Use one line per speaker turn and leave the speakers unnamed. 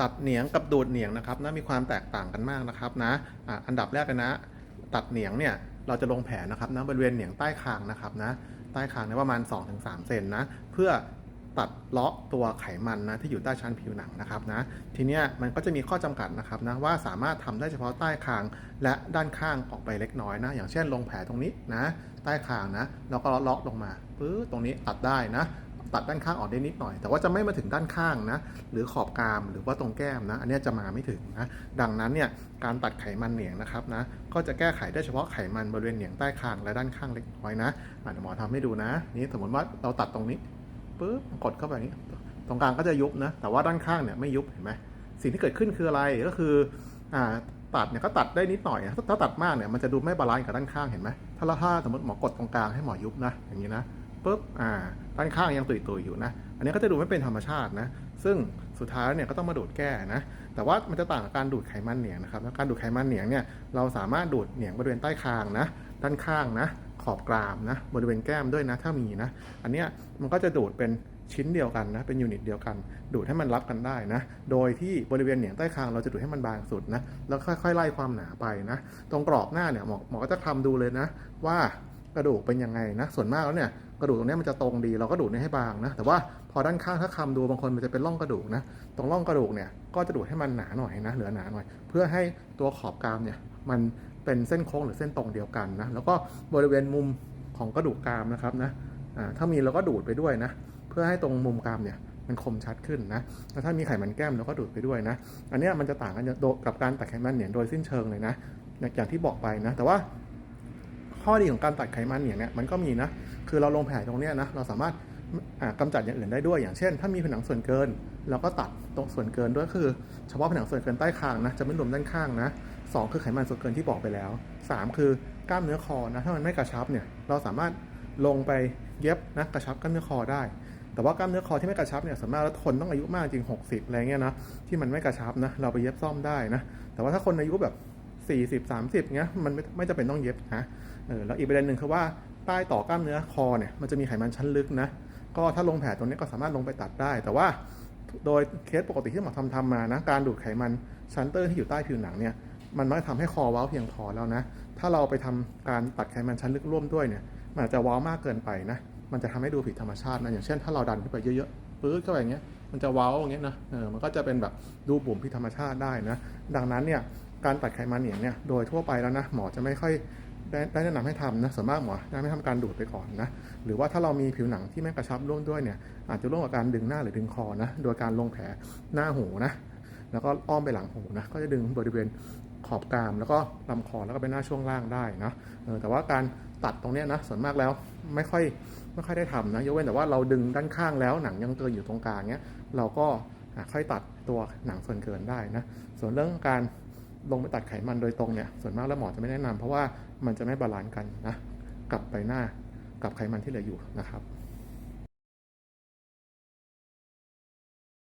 ตัดเหนียงกับดูดเหนียงนะครับนะมีความแตกต่างกันมากนะครับนะอันดับแรกเลยนะ ตัดเหนียงเนี่ยเราจะลงแผลนะครับนะบริเวณเหนียงใต้คางนะครับนะใต้คางเนี่ยประมาณ 2-3 เซนนะเพื่อตัดเลาะตัวไขมันนะที่อยู่ใต้ชั้นผิวหนังนะครับนะทีเนี้ยมันก็จะมีข้อจำกัดนะครับนะว่าสามารถทำได้เฉพาะใต้คางและด้านข้างออกไปเล็กน้อยนะ อย่างเช่นลงแผลตรงนี้นะ ใต้คางนะแล้วก็เลาะลงมาปื้อตรงนี้ตัดได้นะ ตัดด้านข้างออกได้นิดหน่อย แต่ว่าจะไม่มาถึงด้านข้างนะ หรือขอบกรามหรือว่าตรงแก้มนะ อันนี้จะมาไม่ถึงนะ ดังนั้นเนี่ยการตัดไขมันเหนียงนะครับนะ ก็จะแก้ไขได้เฉพาะไขมันบริเวณเหนียงใต้คางและด้านข้างเล็กน้อยนะอะเดี๋ยวหมอทำให้ดูนะ นี่สมมติว่าเราตัดตรงนี้ปึ๊บกดเข้าไปนี้ ตรงกลางก็จะยุบนะ แต่ว่าด้านข้างเนี่ยไม่ยุบเห็นไหมสิ่งที่เกิดขึ้นคืออะไรก็คืออ่าตัดเนี่ยก็ตัดได้นิดหน่อยนะถ้าถ้าตัดมากเนี่ยมันจะดูไม่บาลานซ์กับด้านข้างเห็นไหมถ้าเราถ้าสมมติหมอกดตรงกลางให้หมอยุบนะอย่างนี้นะ ปุ๊บอ่าด้านข้างยังตุยๆอยู่นะ อันนี้ก็จะดูไม่เป็นธรรมชาตินะ ซึ่งสุดท้ายเนี่ยก็ต้องมาดูดแก้นะ แต่ว่ามันจะต่างกับการดูดไขมันเหนียงนะครับแล้วการดูดไขมันเหนียงเนี่ย เราสามารถดูดเหนียงบริเวณใต้คางนะ ด้านข้างนะ ขอบกรามนะ บริเวณแก้มด้วยนะ ถ้ามีนะ อันเนี้ยมันก็จะดูดเป็นชิ้นเดียวกันนะ เป็นยูนิตเดียวกัน ดูดให้มันรับกันได้นะ โดยที่บริเวณเหนียงใต้คางเราจะดูดให้มันบางสุดนะ แล้วค่อยๆไล่ความหนาไปนะ ตรงกรอบหน้าเนี่ยหมอหมอก็จะคลำดูเลยนะ ว่ากระดูกเป็นยังไงนะ ส่วนมากแล้วเนี่ย กระดูกตรงนี้มันจะตรงดีเราก็ดูดให้บางนะแต่ว่าพอด้านข้างถ้าคำดูบางคนมันจะเป็นร่องกระดูกนะตรงร่องกระดูกเนี่ยก็จะดูดให้มันหนาหน่อยนะเหลือหนาหน่อย เพื่อให้ตัวขอบกรามเนี่ยมันเป็นเส้นโค้งหรือเส้นตรงเดียวกันนะแล้วก็บริเวณมุมของกระดูกกรามนะครับนะถ้ามีเราก็ดูดไปด้วยนะเพื่อให้ตรงมุมกรามเนี่ยมันคมชัดขึ้นนะแล้วถ้ามีไขมันแก้มเราก็ดูดไปด้วยนะ อันนี้มันจะต่างกันกับการตัดไขมันเหนียโดยสิ้นเชิงเลยนะอย่างที่บอกไปนะ แต่ว่าข้อดีของการตัดไขมันเหนียงเนี่ยมันก็มีนะ คือเราลงแผลตรงนี้นะเราสามารถอ่ากำจัดอย่างอื่นได้ด้วย อย่างเช่น ถ้ามีผนังส่วนเกิน เราก็ตัดตรงส่วนเกินด้วยคือ เฉพาะผนังส่วนเกินใต้คางนะจะไม่รวมด้านข้างนะสองคือไขมันส่วนเกินที่บอกไปแล้วสามคือกล้ามเนื้อคอนะถ้ามันไม่กระชับเนี่ยเราสามารถลงไปเย็บนะกระชับกล้ามเนื้อคอได้ แต่ว่ากล้ามเนื้อคอที่ไม่กระชับเนี่ยส่วนมากแล้วคนต้องอายุมากจริง 60อะไรเงี้ยนะที่มันไม่กระชับนะเราไปเย็บซ่อมได้นะแต่ว่าถ้าคนอายุแบบ40 30เงี้ยมันไม่ไม่จำเป็นต้องเย็บนะเออแล้วอีกประเด็นหนึ่งคือว่า ใต้ต่อกล้ามเนื้อคอเนี่ยมันจะมีไขมันชั้นลึกนะ ก็ถ้าลงแผลตรงนี้ก็สามารถลงไปตัดได้ แต่ว่าโดยเคสปกติที่หมอทำทำมานะการดูดไขมันชั้นเตอร์ที่อยู่ใต้ผิวหนังเนี่ยมันไม่ทำให้คอเว้าเพียงพอแล้วนะ ถ้าเราไปทำการตัดไขมันชั้นลึกร่วมด้วยเนี่ย มันอาจจะเว้ามากเกินไปนะ มันจะทำให้ดูผิดธรรมชาตินะ อย่างเช่นถ้าเราดันขึ้นไปเยอะๆปื๊ดเข้าไปอย่างเงี้ย มันจะเว้าอย่างเงี้ยนะ เออ มันก็จะเป็นแบบดูบุ๋มผิดธรรมชาติได้นะ ดังนั้นเนี่ย การตัดไขมันเหนียงเนี่ย โดยทั่วไปแล้วนะ หมอจะไม่ค่อย ได้แนะนำให้ทำนะส่วนมากหมอจะไม่ทำการดูดไปก่อนนะหรือว่าถ้าเรามีผิวหนังที่ไม่กระชับร่วมด้วยเนี่ยอาจจะร่วมกับการดึงหน้าหรือดึงคอนะโดยการลงแผลหน้าหูนะแล้วก็อ้อมไปหลังหูนะก็จะดึงบริเวณขอบกราม แล้วก็ลำคอแล้วก็ไปหน้าช่วงล่างได้นะแต่ว่าการตัดตรงนี้นะส่วนมากแล้วไม่ค่อยไม่ค่อยได้ทำนะยกเว้นแต่ว่าเราดึงด้านข้างแล้วหนังยังเกินอยู่ตรงกลางเนี้ยเราก็ค่อยตัดตัวหนังส่วนเกินได้นะส่วนเรื่องการ ลงไปตัดไขมันโดยตรงเนี่ยส่วนมากแล้วหมอจะไม่แนะนำเพราะว่ามันจะไม่บาลานซ์กันนะกับใบหน้ากับไขมันที่เหลืออยู่นะครับ